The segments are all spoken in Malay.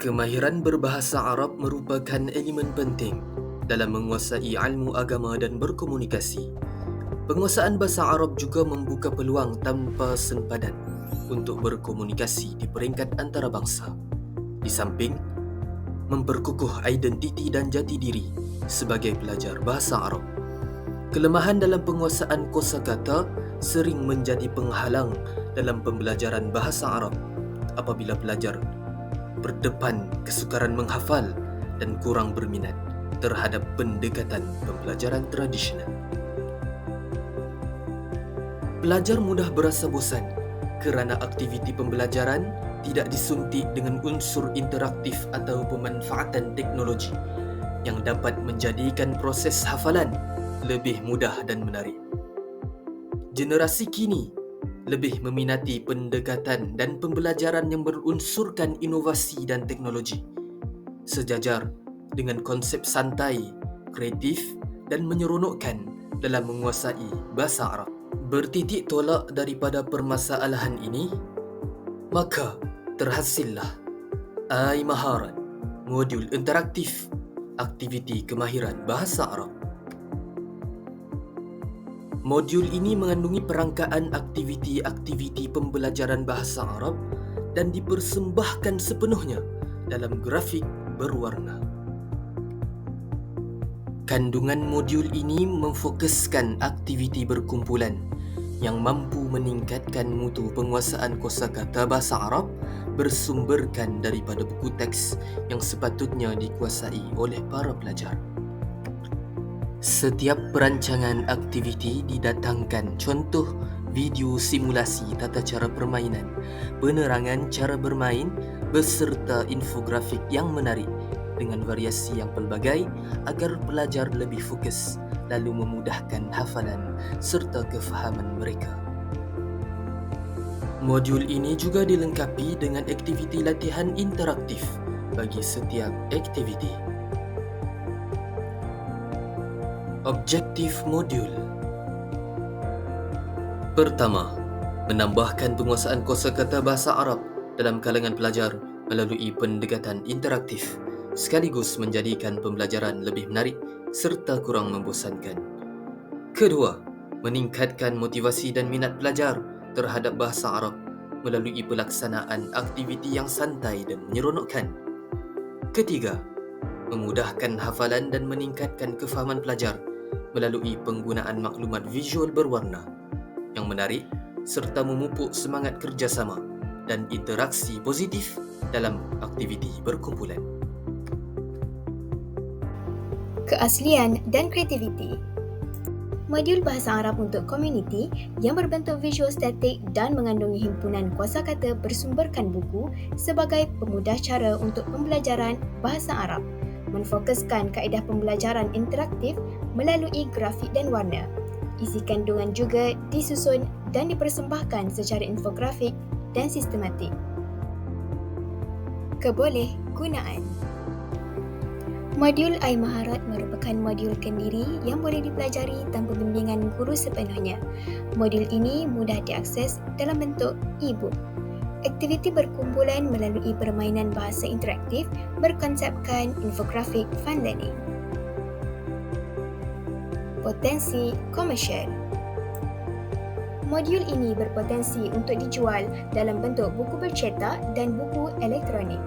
Kemahiran berbahasa Arab merupakan elemen penting dalam menguasai ilmu agama dan berkomunikasi. Penguasaan bahasa Arab juga membuka peluang tanpa sempadan untuk berkomunikasi di peringkat antarabangsa. Di samping memperkukuh identiti dan jati diri sebagai pelajar bahasa Arab. Kelemahan dalam penguasaan kosakata sering menjadi penghalang dalam pembelajaran bahasa Arab apabila pelajar berdepan kesukaran menghafal dan kurang berminat terhadap pendekatan pembelajaran tradisional. Pelajar mudah berasa bosan kerana aktiviti pembelajaran tidak disuntik dengan unsur interaktif atau pemanfaatan teknologi yang dapat menjadikan proses hafalan lebih mudah dan menarik. Generasi kini lebih meminati pendekatan dan pembelajaran yang berunsurkan inovasi dan teknologi. Sejajar dengan konsep santai, kreatif dan menyeronokkan dalam menguasai bahasa Arab. Bertitik tolak daripada permasalahan ini, maka terhasillah AI Maharat, modul interaktif aktiviti kemahiran bahasa Arab. Modul ini mengandungi perangkaan aktiviti-aktiviti pembelajaran bahasa Arab dan dipersembahkan sepenuhnya dalam grafik berwarna. Kandungan modul ini memfokuskan aktiviti berkumpulan yang mampu meningkatkan mutu penguasaan kosakata bahasa Arab bersumberkan daripada buku teks yang sepatutnya dikuasai oleh para pelajar. Setiap perancangan aktiviti didatangkan contoh video simulasi tata cara permainan, penerangan cara bermain beserta infografik yang menarik dengan variasi yang pelbagai agar pelajar lebih fokus lalu memudahkan hafalan serta kefahaman mereka. Modul ini juga dilengkapi dengan aktiviti latihan interaktif bagi setiap aktiviti. Objektif modul Pertama, menambahkan penguasaan kosakata bahasa Arab dalam kalangan pelajar melalui pendekatan interaktif sekaligus menjadikan pembelajaran lebih menarik serta kurang membosankan. Kedua, meningkatkan motivasi dan minat pelajar terhadap bahasa Arab melalui pelaksanaan aktiviti yang santai dan menyeronokkan. Ketiga, memudahkan hafalan dan meningkatkan kefahaman pelajar melalui penggunaan maklumat visual berwarna yang menarik serta memupuk semangat kerjasama dan interaksi positif dalam aktiviti berkumpulan. Keaslian dan kreativiti Modul Bahasa Arab untuk Komuniti yang berbentuk visual statik dan mengandungi himpunan kuasa kata bersumberkan buku sebagai pemudah cara untuk pembelajaran bahasa Arab memfokuskan kaedah pembelajaran interaktif melalui grafik dan warna. Isi kandungan juga disusun dan dipersembahkan secara infografik dan sistematik. Keboleh gunaan Modul iMaharat merupakan modul kendiri yang boleh dipelajari tanpa bimbingan guru sepenuhnya. Modul ini mudah diakses dalam bentuk e-book Aktiviti berkumpulan melalui permainan bahasa interaktif berkonsepkan infografik fun learning. Potensi komersial Modul ini berpotensi untuk dijual dalam bentuk buku bercetak dan buku elektronik.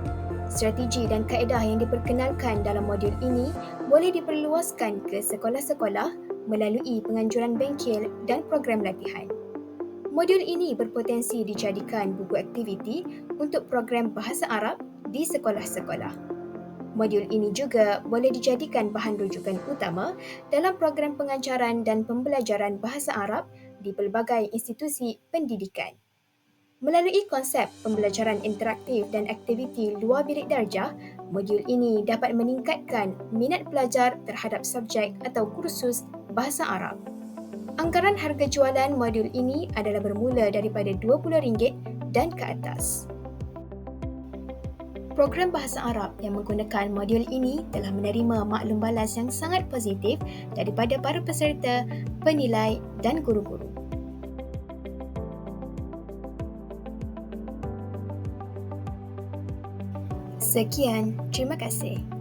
Strategi dan kaedah yang diperkenalkan dalam modul ini boleh diperluaskan ke sekolah-sekolah melalui penganjuran bengkel dan program latihan. Modul ini berpotensi dijadikan buku aktiviti untuk program bahasa Arab di sekolah-sekolah. Modul ini juga boleh dijadikan bahan rujukan utama dalam program pengajaran dan pembelajaran bahasa Arab di pelbagai institusi pendidikan. Melalui konsep pembelajaran interaktif dan aktiviti luar bilik darjah, modul ini dapat meningkatkan minat pelajar terhadap subjek atau kursus bahasa Arab. Anggaran harga jualan modul ini adalah bermula daripada RM20 dan ke atas. Program Bahasa Arab yang menggunakan modul ini telah menerima maklum balas yang sangat positif daripada para peserta, penilai dan guru-guru. Sekian, terima kasih.